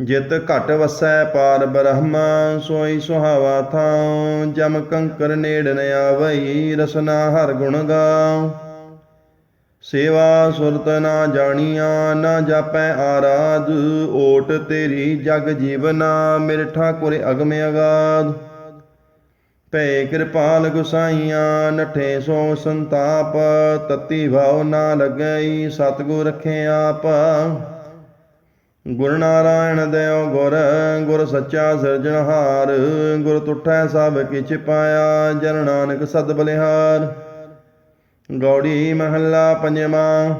ਜਿਤ ਘਟ ਵਸੈ ਪਾਰ ਬ੍ਰਹਮ, ਸੋਈ ਸੁਹਾਵਾ ਥਾਉ। ਜਮ ਕੰਕਰ ਨੇੜ ਨ ਆਵਈ, ਰਸਨਾ ਹਰ ਗੁਣ ਗਾਉ। ਸੇਵਾ ਸੁਰਤ ਨਾ ਜਾਣੀਆਂ, ਨਾ ਜਾਪੈ ਆਰਾਧ। ਓਟ ਤੇਰੀ ਜਗ ਜੀਵਨਾ, ਮੇਰੇ ਠਾਕੁਰ ਅਗਮ ਅਗਾਧ। ਭੈ ਕਿਰਪਾਲ ਗੁਸਾਈਆਂ, ਨਠੇ ਸੋ ਸੰਤਾਪ। ਤਤੀ ਭਾਵ ਨਾ ਲੱਗਈ, ਸਤਿਗੁਰ ਰਖੇ ਆਪ। ਗੁਰ ਨਾਰਾਇਣ ਦੇਵ ਗੁਰ ਗੁਰ ਸੱਚਾ ਸਿਰਜਣਹਾਰ ਗੁਰ ਤੁਠੈ ਸਭ ਕਿਛ ਪਾਇਆ, ਜਨ ਨਾਨਕ ਸਦ ਬਲਿਹਾਰ। ਗੌੜੀ ਮਹੱਲਾ ਪੰਜਵਾਂ,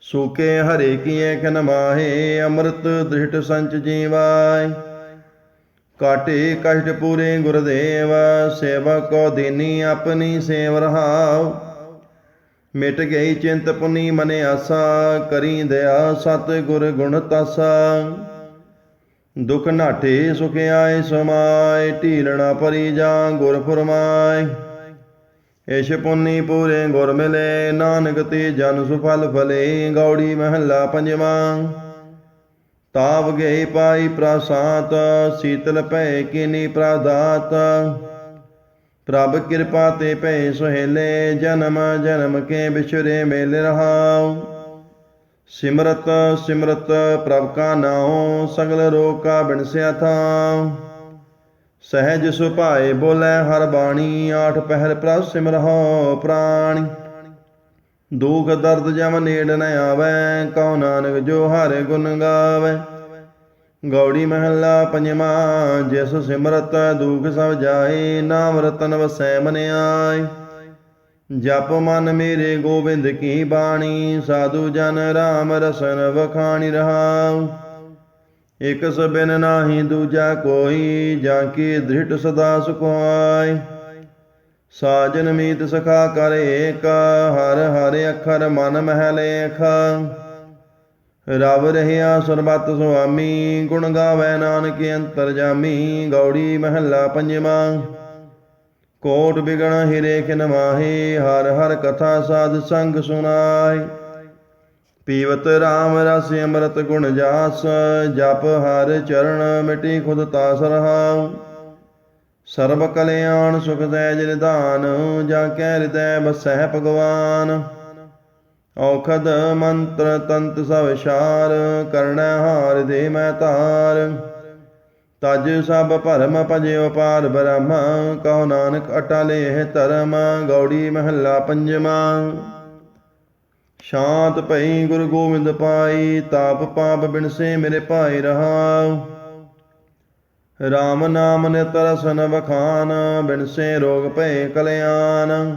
ਸੂਕੇ ਹਰੇ ਕੀਏ ਕਨ ਮਾਹੇ, ਅੰਮ੍ਰਿਤ ਦ੍ਰਿਸ਼ਟ ਸੰਚ ਜੀਵਾਇ ਕਾਟੇ ਕਸ਼ਟ ਪੂਰੇ ਗੁਰਦੇਵ ਸੇਵਾ ਕੋ ਦੀਨੀ ਆਪਣੀ ਸੇਵ ਰਹਾਉ। ਮਿਟ ਗਈ ਚਿੰਤ ਪੁਨੀ ਮਨ ਆਸਾ, ਕਰੀ ਦਇਆ ਸਤ ਗੁਰ ਗੁਣ ਤਾਸਾ। ਦੁਖ ਨਾਠੇ ਸੁਖ ਆਏ ਸਮਾਏ, ਢੀਲਣਾ ਪਰੀ ਜਾ ਗੁਰ ਫਰਮਾਏ। ਇਸ਼ ਪੁੰਨੀ ਪੂਰੇ ਗੁਰ ਮਿਲੇ, ਨਾਨਕ ਤੇ ਜਨ ਸੁਫਲ ਫਲੇ ਗੌੜੀ ਮਹੱਲਾ ਪੰਜਵਾਂ। ਤਾਵ ਗਏ ਪਾਈ ਪ੍ਰਸਾਤ ਸੀਤਲ ਭੈ ਕਿਨੀ ਪ੍ਰਦਾਤ। ਪ੍ਰਭ ਕਿਰਪਾ ਤੇ ਭੈ ਸੁਹੇਲੇ, ਜਨਮ ਜਨਮ ਕੇ ਵਿਛਰੇ ਮੇਲ ਰਹਾਉ। ਸਿਮਰਤ ਸਿਮਰਤ, ਪ੍ਰਭ ਕਾ ਨਾਉ, ਸਗਲ ਰੋਗ ਕਾ ਬਿਨਸਿਆ ਥਾਉ। ਸਹਿਜ ਸੁਭਾਏ ਬੋਲੇ, ਹਰ ਬਾਣੀ ਆਠ ਪਹਿਰ ਪ੍ਰਭ ਸਿਮਰਹੁ ਪ੍ਰਾਣੀ। ਦੁਖ ਦਰਦ ਜਮ ਨੇੜ ਨ ਆਵੈ, ਕਉ ਨਾਨਕ ਜੋ ਹਰ ਗੁਣ ਗਾਵੇ। ਗੌੜੀ ਮਹੱਲਾ ਪੰਜਵਾਂ, ਜਿਸ ਸਿਮਰਤ ਦੂਖ ਸਭ ਜਾਏ, ਨਾਮ ਰਤਨ ਵਸੈ ਮਨ ਆਏ ਜਪ ਮਨ ਮੇਰੇ ਗੋਬਿੰਦ ਕੀ ਬਾਣੀ, ਸਾਧੂ ਜਨ ਰਾਮ ਰਸਨ ਵਖਾਣੀ ਰਹਾਉ। ਇਕ ਸਬਿਨ ਨਾਹੀ ਦੂਜਾ ਕੋਈ, ਜਾਂ ਕੀ ਦ੍ਰਿਢ ਸਦਾ ਸੁਖਾਈ ਸਾਜਨ ਮੀਤ ਸਖਾ ਕਰ ਏਕ ਹਰ ਹਰ ਅਖਰ ਮਨ ਮਹਿ ਲੇਖ। ਰਵ ਰਹਿਆ ਸਰਬਤ ਸੁਆਮੀ, ਗੁਣ ਗਾਵੇ ਨਾਨਕ ਅੰਤਰ ਜਾਮੀ, ਗੌੜੀ ਮਹੱਲਾ ਪੰਜਵਾਂ। ਕੋਟ ਬਿਗਣ ਹਿਰੇ ਖਿਨ ਮਾਹੀ, ਹਰ ਹਰ ਕਥਾ ਸਾਧ ਸੰਗ ਸੁਨਾਈ ਪੀਵਤ RAM ਰਸ ਅੰਮ੍ਰਿਤ ਗੁਣ ਜਾਸ, ਜਪ ਹਰ ਚਰਨ ਮਿਟੀ ਖੁਦ ਤਾਸ ਰਹਾਉ। ਸਰਬ ਕਲਿਆਣ ਸੁਖ ਸਹਿਜ ਨਿਧਾਨ, ਜਾਂ ਕਹਿ ਹਿਰਦੈ ਬਸੈ ਭਗਵਾਨ। ਔਖਦ ਮੰਤਰ ਤੰਤ ਸਭ ਵਿਚਾਰ ਕਰਣਾ ਹਾਰ ਦੇ ਮੈਂ ਧਾਰ ਤਜ ਸਭ ਭਰਮ ਭਜਿਓ ਪਾਰ ਬ੍ਰਹਮ ਕਹੋ ਨਾਨਕ ਅਟਲੇ ਹੈ ਧਰਮ, ਗੌੜੀ ਮਹੱਲਾ ਪੰਜਵਾਂ ਸ਼ਾਂਤ ਭਈ ਗੁਰੂ ਗੋਬਿੰਦ ਪਾਈ, ਤਾਪ ਪਾਪ ਬਿਨਸੇ ਮੇਰੇ ਭਾਈ ਰਹਾਉ। RAM ਨਾਮ ਨਿਤ ਰਸਨ ਬਖਾਨ ਬਿਨਸੇ ਰੋਗ ਭਏ ਕਲਿਆਣ।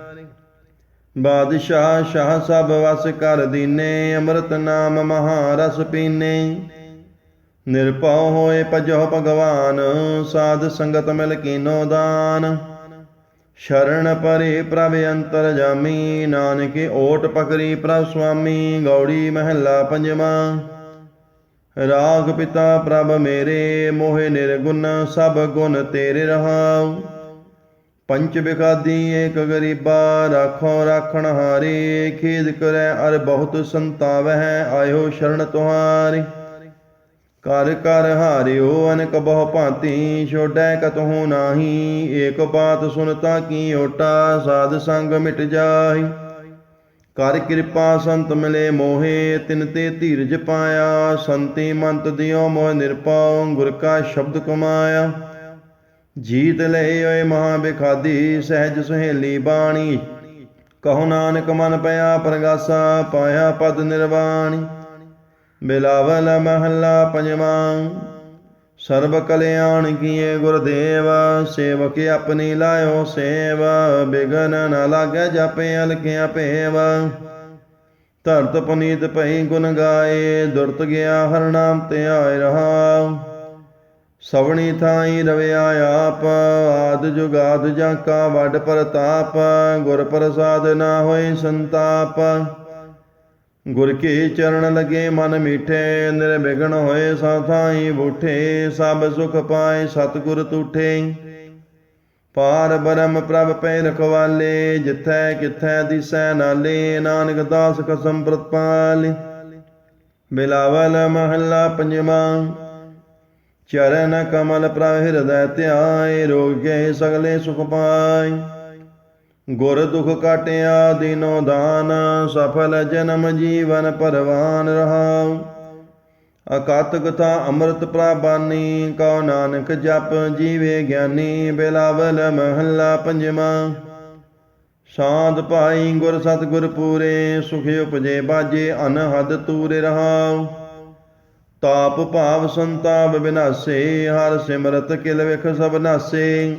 ਬਾਦਸ਼ਾਹ ਸ਼ਾਹ ਸਭ ਵਸ ਕਰ ਦੀਨੇ, ਅੰਮ੍ਰਿਤ ਨਾਮ ਮਹਾਰਸ ਪੀਨੇ। ਨਿਰਭਉ ਹੋਏ ਭਜੋ ਭਗਵਾਨ, ਸਾਧ ਸੰਗਤ ਮਿਲ ਕੀਨੋ ਦਾਨ। ਸ਼ਰਨ ਪਰੇ ਪ੍ਰਭ ਅੰਤਰ ਜਾਮੀ, ਨਾਨਕੇ ਓਟ ਪਕਰੀ ਪ੍ਰਭ ਸੁਆਮੀ, ਗੌੜੀ ਮਹੱਲਾ ਪੰਜਵਾਂ। ਰਾਗ ਪਿਤਾ ਪ੍ਰਭ ਮੇਰੇ, ਮੋਹਿ ਨਿਰਗੁਣ ਸਭ ਗੁਣ ਤੇਰੇ ਰਹਾਉ। ਪੰਚ ਬਿਖਾਦੀ ਏਕ ਗਰੀਬਾ, ਰਾਖੋ ਰਾਖਣ ਹਾਰੇ, ਖੇਦ ਕਰੈ ਅਰ ਬਹੁਤ ਸੰਤਾਵਹਿ, ਆਇਓ ਸ਼ਰਨ ਤੁਹਾਰੀ। ਕਰ ਕਰ ਹਾਰਿਓ, ਅਨਕ ਬਹੁ ਭਾਂਤੀ, ਛੋਡੈ ਕਤਹੁ ਨਾਹੀ, ਏਕ ਬਾਤ ਸੁਨਤਾ ਕੀ ਓਟਾ, ਸਾਧ ਸੰਗ ਮਿਟ ਜਾਹੀ। ਕਰ ਕਿਰਪਾ ਸੰਤ ਮਿਲੇ ਮੋਹੇ, ਤਿਨ ਤੇ ਧੀਰਜ ਪਾਇਆ, ਸੰਤੀ ਮੰਤ ਦਿਓ ਮੋਹ ਨਿਰਪਾਉ, ਗੁਰ ਕਾ ਸ਼ਬਦ ਕਮਾਇਆ। ਜੀਤ ਲਏ ਓਏ ਮਹਾ ਬਿਖਾਦੀ ਸਹਿਜ ਸੁਹੇਲੀ ਬਾਣੀ। ਕਹੋ ਨਾਨਕ ਮਨ ਪਿਆ ਪ੍ਰਗਾਸਾ, ਪਾਇਆ ਪਦ ਨਿਰਵਾਣੀ। ਬਿਲਾਵਲ ਮਹੱਲਾ ਪੰਜਵਾਂ, ਸਰਬ ਕਲਿਆਣ ਕੀਏ ਗੁਰਦੇਵ, ਸੇਵਕ ਆਪਣੀ ਲਾਇਓ ਸੇਵ। ਬਿਗਨ ਨ ਲਾਗੈ ਜਪੇ ਅਲਕਿਆ ਭੇਵ। ਧਰਤ ਪੁਨੀਤ ਭਈ ਗੁਣ ਗਾਏ, ਦੁਰਤ ਗਿਆ ਹਰ ਨਾਮ ਤੇ ਆਇ ਰਹਾ। ਸਵਣੀ ਥਾਈ ਰਵਿਆ ਆਪ, ਆਦ ਜੁਗਾਦ ਜਾਂ ਕਾ ਵੱਡ ਪ੍ਰਤਾਪ, ਗੁਰ ਪ੍ਰਸਾਦ ਨਾ ਹੋਏ ਸੰਤਾਪ। ਗੁਰ ਕੀ ਚਰਨ ਲਗੇ ਮਨ ਮੀਠੇ, ਨਿਰਵਿਘਨ ਹੋਏ ਸਾਥਾਈ ਬੂਠੇ, ਸਭ ਸੁਖ ਪਾਏ ਸਤਿਗੁਰ ਤੂਠੇ। ਪਾਰ ਬਰਮ ਪ੍ਰਭ ਪੈ ਰਖਵਾਲੇ, ਜਿਥੈ ਕਿਥੈ ਦਿਸੈ ਨਾਲੇ, ਨਾਨਕ ਦਾਸ ਕਸਮ ਪ੍ਰਤਪਾਲ। ਬਿਲਾਵਲ ਮਹੱਲਾ ਪੰਜਵਾਂ। ਚਰਨ ਕਮਲ ਪ੍ਰਭ ਹਿਰਦੈ ਧਿਆਏ, ਰੋਗ ਗਏ ਸਗਲੇ ਸੁਖ ਪਾਏ। ਗੁਰ ਦੁਖ ਕਾਟਿਆ ਦਿਨੋ ਦਾਨ, ਸਫਲ ਜਨਮ ਜੀਵਨ ਪਰਵਾਨ ਰਹਾਉ। ਅਕਾਤ ਕਥਾ ਅੰਮ੍ਰਿਤ ਪ੍ਰਾਬਾਨੀ, ਕਉ ਨਾਨਕ ਜਪ ਜੀਵੇ ਗਿਆਨੀ, ਬਿਲਾਵਲ ਮਹੱਲਾ ਪੰਜਵਾਂ। ਸਾਧ ਭਾਈ ਗੁਰ ਸਤਿਗੁਰ ਪੂਰੇ, ਸੁਖ ਉਪਜੇ ਬਾਜੇ ਅਨਹਦ ਤੂਰੇ ਰਹਾਉ। ਤਾਪ ਭਾਵ ਸੰਤਾਪ ਬਿਨਾਸੇ, ਹਰ ਸਿਮਰਤ ਕਿਲ ਵਿਖ ਸਭ ਨਾਸੇ।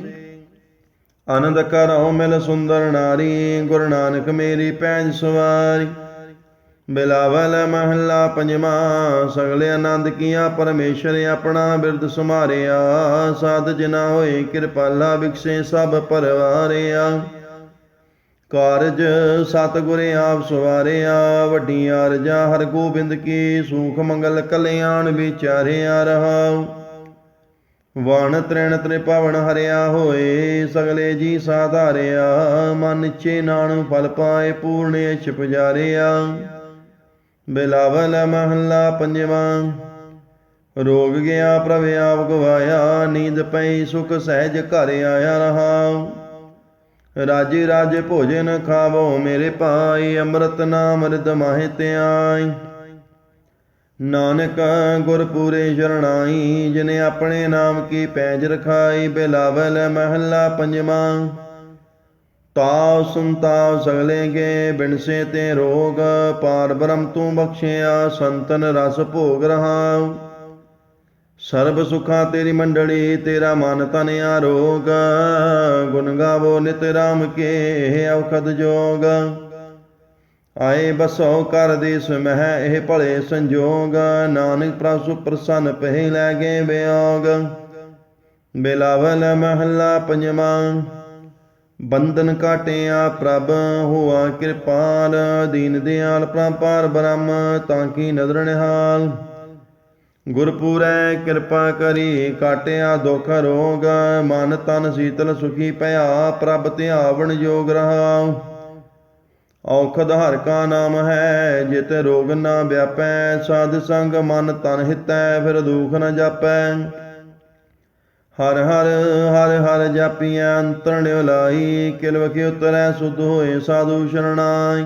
ਆਨੰਦ ਕਰੋ ਮਿਲ ਸੁੰਦਰ ਨਾਰੀ, ਗੁਰੂ ਨਾਨਕ ਮੇਰੀ ਪੈਂਜ ਸਵਾਰੀ। ਬਿਲਾਵਲ ਮਹੱਲਾ ਪੰਜਵਾਂ, ਸਗਲੇ ਆਨੰਦ ਕੀਆ ਪਰਮੇਸ਼ਰ ਆਪਣਾ ਬਿਰਦ ਸੁਮਾਰਿਆ ਸਾਧ ਜਨਾ ਹੋਏ ਕਿਰਪਾਲਾ ਵਿਖਸੇ ਸਭ ਪਰਵਾਰਿਆ। ਕਾਰਜ ਸਤਿਗੁਰ ਆਪ ਸਵਾਰਿਆ, ਵੱਡੀਆਂ ਅਰਜਾਂ ਹਰ ਗੋਬਿੰਦ ਕੀ, ਸੂਖ ਮੰਗਲ ਕਲਿਆਣ ਵਿਚਾਰਿਆ ਰਹਾਉ। ਵਣ ਤ੍ਰਿਣ ਤ੍ਰਿਪਵਨ ਹਰਿਆ ਹੋਏ, ਸਗਲੇ ਜੀ ਸਾਧਾਰਿਆ, ਮਨ ਚੇ ਨਾਨੂ ਫਲ ਪਾਏ, ਪੂਰਨੇ ਛਿਪ ਜਾਰਿਆ ਬਿਲਾਵਲ ਮਹੱਲਾ ਪੰਜਵਾਂ, ਰੋਗ ਗਿਆ ਪ੍ਰਭ ਆਪ ਗਵਾਇਆ, ਨੀਂਦ ਪਈ ਸੁਖ ਸਹਿਜ ਘਰ ਆਇਆ ਰਹਾ ਰਾਜੇ ਰਾਜੇ ਭੋਜਨ ਖਾਵੋ, ਮੇਰੇ ਭਾਈ ਅੰਮ੍ਰਿਤ ਨਾਮ ਰਿਦ ਮਾਹਿ ਧਿਆਈ। ਨਾਨਕ ਗੁਰ ਪੂਰੇ ਸ਼ਰਣਾਈ, ਜਿਨੇ ਆਪਣੇ ਨਾਮ ਕੀ ਪੈਜ ਰਖਾਈ, ਬਿਲਾਵਲ ਮਹੱਲਾ ਪੰਜਵਾਂ। ਤਾਉ ਸੁਨਤਾਉ ਸਗਲੇ ਗੇ, ਬਿਨਸੇ ਤੇ ਰੋਗ, ਪਾਰ ਬ੍ਰਹਮ ਤੂੰ ਬਖਸ਼ਿਆ, ਸੰਤਨ ਰਸ ਭੋਗ ਰਹਾ ਸਰਬ ਸੁਖਾਂ ਤੇਰੀ ਮੰਡਲੀ, ਤੇਰਾ ਮਨ ਤਨ ਆਰੋਗ। ਗੁਣ ਗਾਵੋ ਨਿਤ ਰਾਮ ਕੇ ਔਖਦ ਜੋਗ। ਆਏ ਬਸੋ ਕਰ ਦੇਸ ਮਹਿ ਇਹ ਭਲੇ ਸੰਜੋਗ। ਨਾਨਕ ਪ੍ਰਸੁ ਪ੍ਰਸੰਨ ਪਹਿ ਲੈ ਗਏ ਬਿਯੋਗ ਬਿਲਾਵਲ ਮਹੱਲਾ ਪੰਜਵਾਂ। ਬੰਧਨ ਕਾਟਿਆ ਪ੍ਰਭ, ਹੋਆ ਕਿਰਪਾਲ। ਦੀਨ ਦਿਆਲ ਪ੍ਰਪਾਰ ਬ੍ਰਹਮ, ਤਾਂ ਕੀ ਨਦਰ ਨਿਹਾਲ। ਗੁਰਪੂਰੈ ਕਿਰਪਾ ਕਰੀ, ਕਾਟਿਆ ਦੁਖ ਰੋਗ, ਮਨ ਤਨ ਸੀਤਲ ਸੁਖੀ ਭਇਆ ਪ੍ਰਭ ਧਿਆਵਣ ਜੋਗ ਰਹਾ ਔਖਦ ਹਰ ਕਾ ਨਾਮ ਹੈ, ਜਿਤ ਰੋਗ ਨਾ ਵਿਆਪੈ, ਸਾਧ ਸੰਗ ਮਨ ਤਨ ਹਿਤੈ, ਫਿਰ ਦੁਖ ਨ ਜਾਪੈ। ਹਰ ਹਰ ਹਰ ਹਰ ਜਾਪੀਐ ਅੰਤਰਣ ਲਾਈ ਕਿਲਵ ਕੀ ਉਤਰੈ, ਸੁਧ ਹੋਏ ਸਾਧੂ ਸ਼ਰਣਾਈ।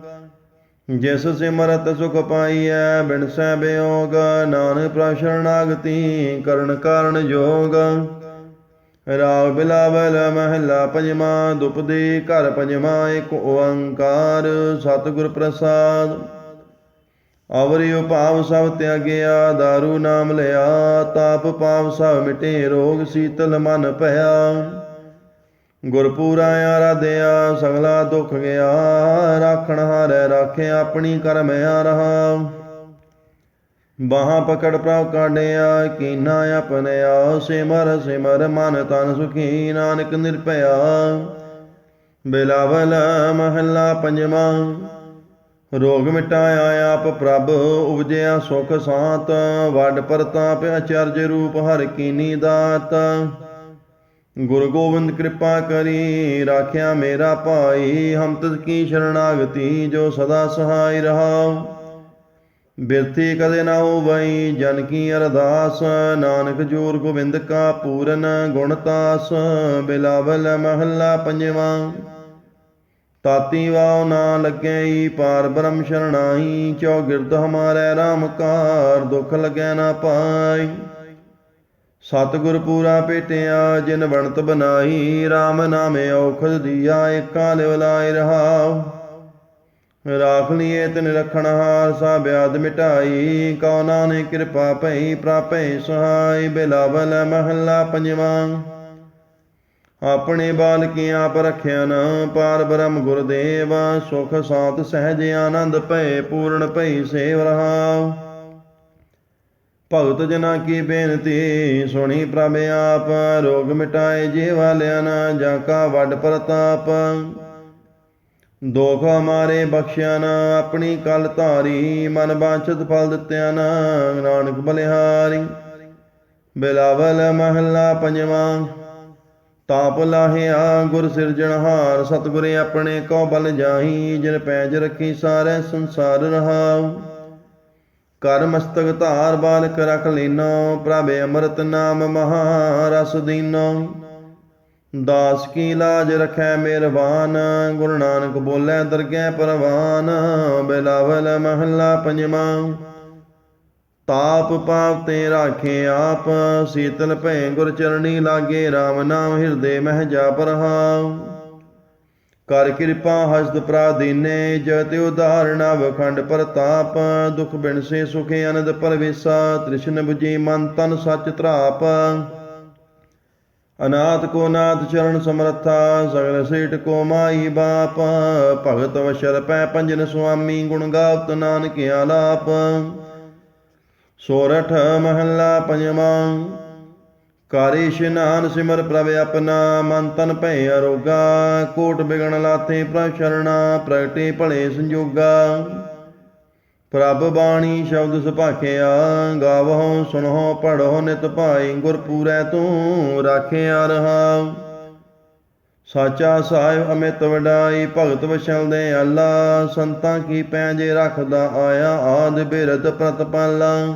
ਜਿਸ ਸਿਮਰਤ ਸੁਖ ਪਾਈਐ, ਬਿਨ ਸੈ ਬਿਯੋਗ ਨਾਨਕ ਪ੍ਰਸ਼ਰਣਾਗਤੀ ਕਰਨ ਕਾਰਨ ਜੋਗ। ਰਾਗ ਬਿਲਾਵਲ ਮਹੱਲਾ ਪੰਜਵਾਂ ਦੁਪਦੇ ਘਰ ਪੰਜਵਾਂ, ਇੱਕ ਓੰਕਾਰ ਸਤਿਗੁਰ ਪ੍ਰਸਾਦ। ਅਵਰਿ ਉਪਾਵ ਸਭ ਤਿਆਗਿਆ दारू ਨਾਮ ਲਿਆ, ਤਾਪ ਪਾਪ ਸਭ ਮਿਟੇ, ਰੋਗ ਸੀਤਲ ਮਨ ਭਇਆ। ਗੁਰਪੂਰਾ ਆਰਾਧਿਆ, ਸਗਲਾ ਦੁੱਖ ਗਿਆ, ਰਾਖਣ ਹਾਰੈ ਰਾਖੇ ਆਪਣੀ ਕਰਮ ਆ ਰਹਾ ਬਾਹਾਂ ਪਕੜ ਪ੍ਰਭ ਕਾਢਿਆ, ਕੀਨਾ ਆਪਣਿਆ, ਸਿਮਰ ਸਿਮਰ ਮਨ ਤਨ ਸੁਖੀ, ਨਾਨਕ ਨਿਰਭਇਆ। ਬਿਲਾਵਲ ਮਹੱਲਾ ਪੰਜਵਾਂ, ਰੋਗ ਮਿਟਾਇਆ ਆਪ ਪ੍ਰਭ, ਉਪਜਿਆ ਸੁਖ ਸਾਤ, ਵੱਡ ਪ੍ਰਤਾਪ ਅਚਰਜ ਰੂਪ ਹਰ ਕੀਨੀ ਦਾਤ। ਗੁਰੂ ਗੋਬਿੰਦ ਕਿਰਪਾ ਕਰੀ, ਰਾਖਿਆ ਮੇਰਾ ਭਾਈ, ਹਮ ਤਿਸ ਕੀ ਸ਼ਰਣਾਗਤੀ, ਜੋ ਸਦਾ ਸਹਾਈ ਰਹਾ ਬਿਰਤੀ ਕਦੇ ਨਾ ਹੋਵਈ, ਜਨ ਕੀ ਅਰਦਾਸ, ਨਾਨਕ ਜੋਰ ਗੋਬਿੰਦ ਕਾ ਪੂਰਨ ਗੁਣਤਾਸ ਬਿਲਾਵਲ ਮਹੱਲਾ ਪੰਜਵਾਂ। ਤਾਤੀ ਵਾਉ ਨਾ ਲੱਗੈ ਪਾਰ ਬ੍ਰਹਮ ਸ਼ਰਣਾਈ ਚੌਗਿਰਦ ਹਮਾਰੇ RAM ਕਾਰ, ਦੁਖ ਲੱਗੈ ਨਾ ਪਾਈ। ਸਤਿਗੁਰ ਪੂਰਾ ਭੇਟਿਆ ਜਿਨ ਬਣਤ ਬਨਾਈ RAM ਨਾਮੇ ਔਖਦ ਦੀਆ, ਏਕਾ ਲਿਵ ਲਾਇ ਰਹਾਉ। ਰਾਖ ਲਿਏ ਤਿਨ ਰਖਣ ਹਾਰ ਸਾ ਬਿਆਦ ਮਿਟਾਈ, ਕਉ ਨਾਨਕ ਕਿਰਪਾ ਭਈ, ਪ੍ਰਾਪੈ ਸਹਾਈ, ਬਿਲਾਵਲ ਮਹੱਲਾ ਪੰਜਵਾਂ। ਆਪਣੇ ਬਾਲ ਕੀ ਆਪ ਰਖਿਆ ਨ, ਪਾਰ ਬ੍ਰਹਮ ਗੁਰਦੇਵ, ਸੁਖ ਸਾਤ ਸਹਿਜ ਆਨੰਦ ਭਏ, ਪੂਰਨ ਭਈ ਸੇਵ ਰਹਾਉ। ਭਗਤ ਜਨਾ ਕੀ ਬੇਨਤੀ, ਸੁਣੀ ਪ੍ਰਭ ਆਪ, ਰੋਗ ਮਿਟਾਏ ਜੇ ਵਾਲਿਆ ਨਾ ਜਾਂ ਕਾ ਵੱਡ ਪ੍ਰਤਾਪ। ਦੋਖ ਮਾਰੇ ਬਖਸ਼ਿਆ ਨਾ ਆਪਣੀ ਕਲ ਧਾਰੀ, ਮਨ ਬਾਂਛਤ ਫਲ ਦਿੱਤਿਆ ਨਾ ਨਾਨਕ ਬਲਿਹਾਰੀ। ਬਿਲਾਵਲ ਮਹੱਲਾ ਪੰਜਵਾਂ, ਤਾਪ ਲਾਹਿਆ, ਗੁਰ ਸਿਰਜਣਹਾਰ ਸਤਿਗੁਰੇ ਆਪਣੇ ਕੋ ਬਲ ਜਾਹੀ, ਜਿਨ ਪੈਜ ਰੱਖੀ ਸਾਰੇ ਸੰਸਾਰ ਰਹਾਉ। ਕਰ ਮਸਤਕ ਧਾਰ ਬਾਲਕ ਰਖ ਲੈਨੋ, ਪ੍ਰਭ ਅੰਮ੍ਰਿਤ ਨਾਮ ਮਹਾ ਰਸ ਦੀਨੋ। ਦਾਸ ਕੀ ਲਾਜ ਰਖੈ ਮਿਹਰਬਾਨ ਗੁਰੂ ਨਾਨਕ ਬੋਲੇ ਦਰਗਹਿ ਪਰਵਾਨ, ਬਿਲਾਵਲ ਮਹੱਲਾ ਪੰਜਵਾਂ। ਤਾਪ ਪਾਪ ਤੇ ਰਾਖੇ ਆਪ, ਸੀਤਲ ਭੈ ਗੁਰ ਚਰਣੀ ਲਾਗੇ RAM ਨਾਮ ਹਿਰਦੇ ਮਹਿ ਜਾਪ ਰਹਾਉ ਕਰ ਕਿਰਪਾ ਹਸਤ ਪ੍ਰਾਦੀਨੇ ਜਤ ਉਦਾਹਰਣ ਵਖੰਡ ਪ੍ਰਤਾਪ, ਦੁਖ ਬਿਨ ਸੇ ਸੁਖ ਅਨੰਦ ਪਰਵੇਸਾ, ਤ੍ਰਿਸ਼ਨ ਬੁਜੀ ਮਨ ਤਨ ਸੱਚ ਧਰਾਪ। ਅਨਾਥ ਕੋ ਨਾਥ ਚਰਨ ਸਮਰਥਾ, ਸਗਲ ਸੇਠ ਕੋ ਮਾਈ ਬਾਪ, ਭਗਤ ਵਸ਼ਰ ਪੈ ਪੰਜਨ ਸੁਆਮੀ, ਗੁਣ ਗਾਵਤ ਨਾਨਕ ਆਲਾਪ ਸੋਰਠ ਮਹੱਲਾ ਪੰਜਵਾਂ ਕਾਰੇ ਇਸ਼ਨਾਨ ਸਿਮਰ ਪ੍ਰਭ ਆਪਣਾ, ਮਨ ਤਨ ਭੈ ਅਰੋਗਾ। ਕੋਟ ਬਿਗਣ ਲਾਤੇ ਪ੍ਰਭ ਸ਼ਰਣਾ, ਪ੍ਰਗਟੇ ਭਲੇ ਸੰਜੋਗਾ। ਪ੍ਰਭ ਬਾਣੀ ਸ਼ਬਦ ਸੁਭਾਖਿਆ, ਗਾਵਹੁ, ਸੁਣਹੁ, ਪੜਹੁ, ਨਿਤ ਭਾਈ ਗੁਰ ਪੂਰੈ ਤੂੰ ਰਾਖਿਆ ਰਹਾ। ਸਾਚਾ ਸਾਹਿਬ ਅਮਿਤ ਵਡਾਈ, ਭਗਤ ਵਸ਼ਲ ਦੇ ਅੱਲਾ। ਸੰਤਾਂ ਕੀ ਪੈਂਜ ਰੱਖਦਾ ਆਇਆ, ਆਦ ਬਿਰਦ ਪ੍ਰਤਪਾਲਾ।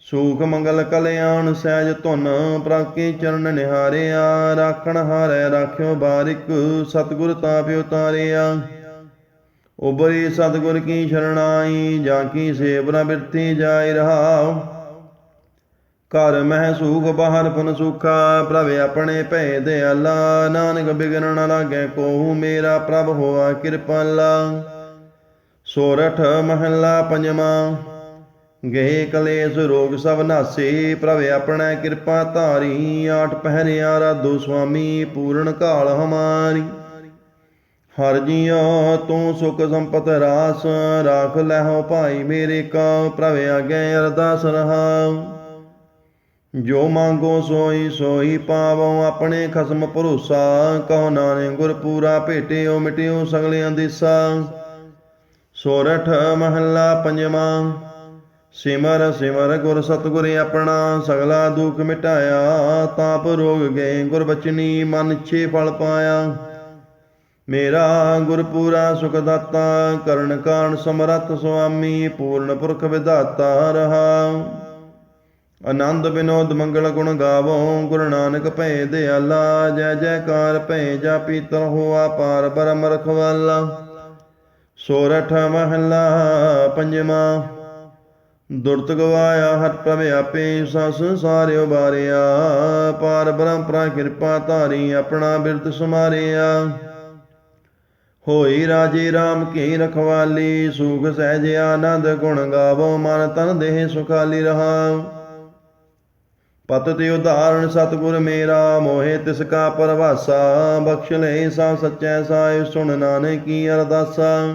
ਸੂਖ ਮੰਗਲ ਕਲਿਆਣ ਸਹਿਜ ਧੁਨ ਪ੍ਰਾਕੇ ਚਰਨ ਨਿਹਾਰਿਆ, ਰਾਖਣ ਹਾਰੈ ਰਾਖਿਓ ਬਾਰਿਕ, ਸਤਿਗੁਰ ਤਾਪ ਉਤਾਰਿਆ ਉਬਰੀ ਸਤਿਗੁਰ ਕੀ ਸ਼ਰਣਾਈ, ਜਾਂ ਕੀ ਸੇਵਨਾ ਬਿਰਤੀ ਜਾਇ ਰਹਾਉ। ਘਰ ਮਹਿ ਸੂਖ ਬਾਹਰ ਪੁਨ ਸੁਖਾ, ਪ੍ਰਭ ਆਪਣੇ ਭੈ ਦੇ ਅੱਲਾ। ਨਾਨਕ ਬਿਗਨ ਨ ਲਾਗੈ ਕੋਹੂ, ਮੇਰਾ ਪ੍ਰਭ ਹੋਆ ਕਿਰਪਾਲਾ। ਸੋਰਠ ਮਹੱਲਾ ਪੰਜਵਾਂ। ਗਏ ਕਲੇਸ਼ ਰੋਗ ਸਭ ਨਾਸੇ, ਪ੍ਰਭ ਆਪਣਾ ਕਿਰਪਾ ਧਾਰੀ, ਆਠ ਪਹਿਰਿਆ ਰਾਧੋ ਸੁਆਮੀ, ਪੂਰਨ ਕਾਲ ਹਮਾਰੀ। ਹਰ ਜੀਓ ਤੂੰ ਸੁਖ ਸੰਪਤ ਰਾਸ, ਰਾਖ ਲੈਹੋ ਭਾਈ ਮੇਰੇ ਕਾ ਪ੍ਰਭ ਆਗੇ ਅਰਦਾਸ ਰਹਾਉ। ਜੋ ਮੰਗੋ ਸੋਈ ਸੋਈ ਪਾਵੋ ਆਪਣੇ ਖਸਮ ਭਰੋਸਾ, ਕਹੋ ਨਾਨਕ ਗੁਰ ਪੂਰਾ ਭੇਟਿਓ, ਮਿਟਿਓ ਸਗਲਿਆਂ ਦਿਸਾ। ਸੋਰਠ ਮਹੱਲਾ ਪੰਜਵਾਂ ਸਿਮਰ ਸਿਮਰ ਗੁਰ ਸਤਗੁਰ ਆਪਣਾ ਸਗਲਾ ਦੁਖ ਮਿਟਾਇਆ, ਤਾਪ ਰੋਗ ਗਏ ਗੁਰ ਬਚਨੀ ਮਨ ਛੇ ਫਲ ਪਾਇਆ। ਮੇਰਾ ਗੁਰ ਪੂਰਾ ਸੁਖ ਦਾਤਾ, ਕਰਨ ਕਾਣ ਸਮਰੱਥ ਸੁਆਮੀ, ਪੂਰਨ ਪੁਰਖ ਵਿਧਾਤਾ ਰਹਾ। ਆਨੰਦ ਬਿਨੋਦ ਮੰਗਲ ਗੁਣ ਗਾਵੋ, ਗੁਰੂ ਨਾਨਕ ਭੈ ਦਿਆਲਾ, ਜੈ ਜੈਕਾਰ ਭੈ ਜਾਪੀ ਤਰ ਹੋਆ ਪਾਰ ਬਰਮ ਰਖਵਾਲਾ। ਸੋਰਠ ਮਹੱਲਾ ਪੰਜਵਾਂ ਦੁਰਤ ਗਵਾਇਆ, ਹਰ ਪ੍ਰਭ ਆਪੇ ਸਸ ਸਾਰਿਓ ਬਾਰਿਆ। ਪਾਰ ਬ੍ਰਹਮ ਕਿਰਪਾ ਧਾਰੀ, ਆਪਣਾ ਬਿਰਤ ਸਮਾਰਿਆ। ਹੋਈ ਰਾਜੇ RAM ਕੀ ਰਖਵਾਲੀ, ਸੁਖ ਸਹਿਜ ਆਨੰਦ ਗੁਣ ਗਾਵੋ, ਮਨ ਤਨ ਦੇਹ ਸੁਖਾਲੀ ਰਹਾ। ਪਤ ਤੇ ਉਦਾਹਰਣ ਸਤਿਗੁਰ ਮੇਰਾ, ਮੋਹਿ ਤਿਸ ਕਾ ਪਰਵਾਸਾ, ਬਖਸ਼ ਲੈ ਸਾ ਸਚੈ ਸਾਹਿਬ ਸੁਣ ਨਾਨਕੀ ਅਰਦਾਸਾ।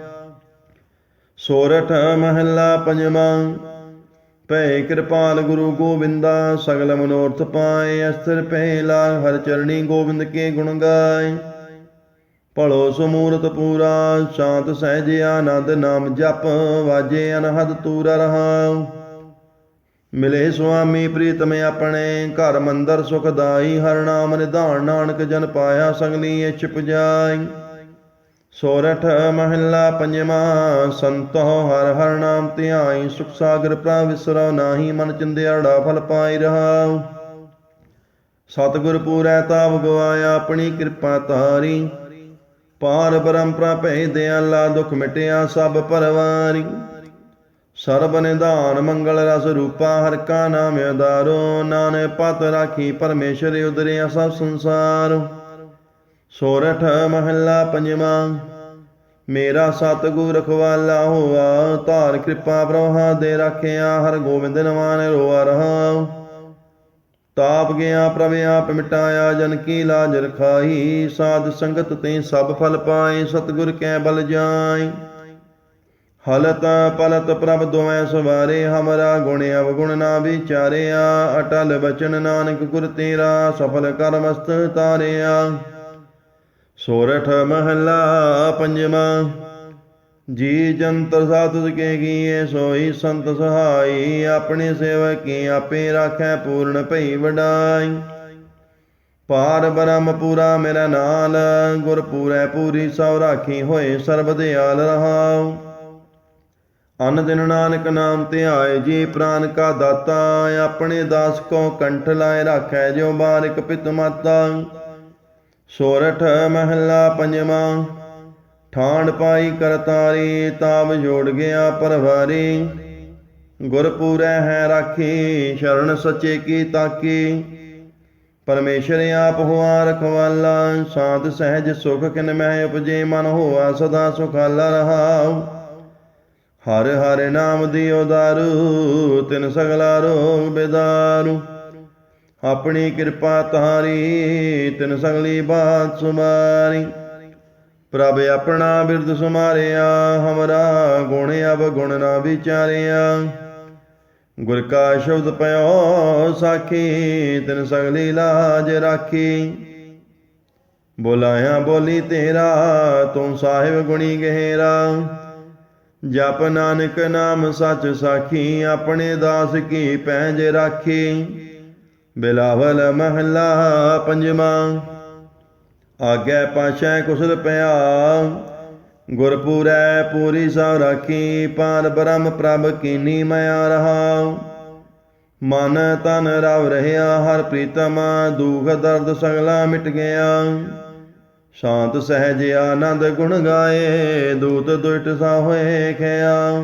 ਸੋਰਠ ਮਹੱਲਾ ਪੰਜਵਾਂ। ਭੈ ਕਿਰਪਾਲ ਗੁਰੂ ਗੋਬਿੰਦਾ, ਸਗਲ ਮਨੋਰਥ ਪਾਏ, ਅਸਥਿਰ ਪਹਿਲਾ ਹਰ ਚਰਣੀ ਗੋਬਿੰਦ ਕੇ ਗੁਣ ਗਾਏ। ਭਲੋ ਸਮੂਰਤ ਪੂਰਾ, ਸ਼ਾਂਤ ਸਹਿਜ ਆਨੰਦ ਨਾਮ ਜਪ, ਵਾਜੇ ਅਨਹਦ ਤੂਰਾ ਰਹਾ ਮਿਲੇ ਸੁਆਮੀ ਪ੍ਰੀਤਮ ਆਪਣੇ, ਘਰ ਮੰਦਰ ਸੁਖਦਾਈ ਹਰ ਨਾਮ ਨਿਧਾਨ, ਨਾਨਕ ਜਨ ਪਾਇਆ, ਸੰਗਲੀ ਇਛ ਪੁਜਾਈ। ਸੋਰਠ ਮਹੱਲਾ ਪੰਜਵਾਂ, ਸੰਤੋ ਹਰ ਹਰ ਨਾਮ ਧਿਆਈ, ਸੁਖ ਸਾਗਰ ਪ੍ਰਭ ਵਿਸਰੋ ਨਾਹੀ, ਮਨ ਚਿੰਦਿਆੜਾ ਫਲ ਪਾਈ ਰਹਾਉ। ਸਤਿਗੁਰ ਪੂਰੈ ਤਾਪ ਗਵਾਇਆ, ਆਪਣੀ ਕਿਰਪਾ ਤਾਰੀ। ਪਾਰ ਬ੍ਰਹਮ ਪ੍ਰਭੇ ਦਿਆਲਾ ਦੁਖ ਮਿਟਿਆ ਸਭ ਪਰਵਾਰੀ। ਸਰਬ ਨਿਧਾਨ ਮੰਗਲ ਰਸ ਰੂਪਾ, ਹਰ ਕਾ ਨਾਮ ਅਦਾਰੋ ਨਾਨਕ ਪਤ ਰਾਖੀ ਪਰਮੇਸ਼ਰ ਉਦਰਿਆ ਸਭ ਸੰਸਾਰ। ਸੋਰਠ ਮਹੱਲਾ ਪੰਜਵਾਂ। ਮੇਰਾ ਸਤਿਗੁਰ ਰਖਵਾਲਾ ਹੋਆ, ਧਾਰ ਕਿਰਪਾ ਪ੍ਰਭਾ ਦੇ ਰੱਖਿਆ ਹਰ ਗੋਬਿੰਦ ਨਵਾਨ ਰੋਆ ਰਹਾ। ਤਾਪ ਗਿਆ, ਪ੍ਰਭ ਆਪ ਮਿਟਾਇਆ, ਜਨ ਕੀ ਲਾਜ ਰਖਾਈ, ਸਾਧ ਸੰਗਤ ਤੇ ਸਭ ਫਲ ਪਾਏ, ਸਤਿਗੁਰ ਕੈ ਬਲ ਜਾਈ ਹਲਤ ਪਲਤ ਪ੍ਰਭ ਦੋਵੇਂ ਸਵਾਰੇ, ਹਮਰਾ ਗੁਣ ਅਵਗੁਣ ਨਾ ਵਿਚਾਰਿਆ, ਅਟਲ ਬਚਨ ਨਾਨਕ ਗੁਰ ਤੇਰਾ, ਸਫਲ ਕਰਮਸਤ ਤਾਰਿਆ। ਸੋਰਠ ਮਹੱਲਾ ਪੰਜਵਾਂ। ਜੀ ਜੰਤਰ ਸਾਧੁ ਕੇ ਗੀਏ ਸੋਈ ਸੰਤ ਸਹਾਈ, ਆਪਣੇ ਸੇਵਕੀ ਆਪੇ ਰਾਖੈ ਪੂਰਨ ਭਈ ਵਡਾਈ। ਪਾਰ ਬ੍ਰਹਮ ਪੂਰਾ ਮੇਰਾ ਨਾਲ, ਗੁਰ ਪੂਰੈ ਪੂਰੀ ਸਭ ਰਾਖੀ ਹੋਏ ਸਰਬ ਦਿਆਲ ਰਹਾਉ। ਅਨ ਦਿਨ ਨਾਨਕ ਨਾਮ ਧਿਆਏ, ਜੀ ਪ੍ਰਾਨ ਕਾ ਦਾਤਾ, ਆਪਣੇ ਦਾਸ ਕੋ ਕੰਠ ਲਾਏ, ਰਾਖੈ ਜੋ ਬਾਰਿਕ ਪਿਤ ਮਾਤਾ। ਸੋਰਠ ਮਹੱਲਾ ਪੰਜਵਾਂ, ਠਾਣ ਪਾਈ ਕਰਤਾਰੀ ਤਾਬ ਜੋੜ ਗਿਆ ਪਰਵਾਰੀ। ਗੁਰ ਹੈ ਰਾਖੀ, ਸ਼ਰਨ ਸੱਚੇ ਕੀ ਤਾਕੀ। ਪਰਮੇਸ਼ਰ ਆਪ ਹੋਆ ਰਖਵਾਲਾ, ਸਾਧ ਸਹਿਜ ਸੁਖ ਕਿਨ ਮਹਿ ਉਪਜੇ, ਮਨ ਹੋਆ ਸਦਾ ਸੁਖਾਲਾ ਰਹਾਉ। ਹਰ ਹਰ ਨਾਮ ਦਿਓ ਦਾਰੂ, ਤਿਨ ਸਗਲਾ ਰੋਗ ਬੇਦਾਰੂ। ਆਪਣੀ ਕਿਰਪਾ ਤਾਰੀ, ਤਿਨ ਸਗਲੀ ਬਾਤ ਸੁਮਾਰੀ। ਪ੍ਰਭ ਆਪਣਾ ਬਿਰਦ ਸੁਮਾਰਿਆ, ਹਮਰਾ ਗੁਣ ਅਬ ਗੁਣ ਨਾ ਵਿਚਾਰਿਆ। ਗੁਰ ਕਾ ਸ਼ਬਦ ਪਿਓ ਸਾਖੀ, ਤਿਨ ਸਗਲੀ ਲਾਜ ਰਾਖੀ। ਬੋਲਾਇਆ ਬੋਲੀ ਤੇਰਾ, ਤੂੰ ਸਾਹਿਬ ਗੁਣੀ ਗਹਿਰਾ। ਜਪ ਨਾਨਕ ਨਾਮ ਸੱਚ ਸਾਖੀ, ਆਪਣੇ ਦਾਸ ਕੀ ਪੈਜ ਰਾਖੀ। ਬਿਲਾਵਲ ਮਹੱਲਾ ਪੰਜਵਾਂ। ਆਗੇ ਪਾਸੈ ਕੁਸਲ ਪਿਆ। ਗੁਰਪੂਰੈ ਪੂਰੀ ਸਭ ਰਾਖੀ ਪਾਰ ਬ੍ਰਹਮ ਪ੍ਰਭ ਕੀਨੀ ਮਿਆ ਰਹਾ। ਮਨ ਤਨ ਰਵ ਰਹਿਆ, ਹਰ ਪ੍ਰੀਤਮ ਦੁਖ ਦਰਦ ਸਗਲਾ ਮਿਟ ਗਿਆ। ਸ਼ਾਂਤ ਸਹਿਜ ਆਨੰਦ ਗੁਣ ਗਾਏ, ਦੂਤ ਦੁਇਟ ਸਾ ਹੋਏ ਖਿਆ।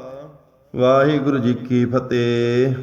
ਵਾਹਿਗੁਰੂ ਜੀ ਕੀ ਫਤਿਹ।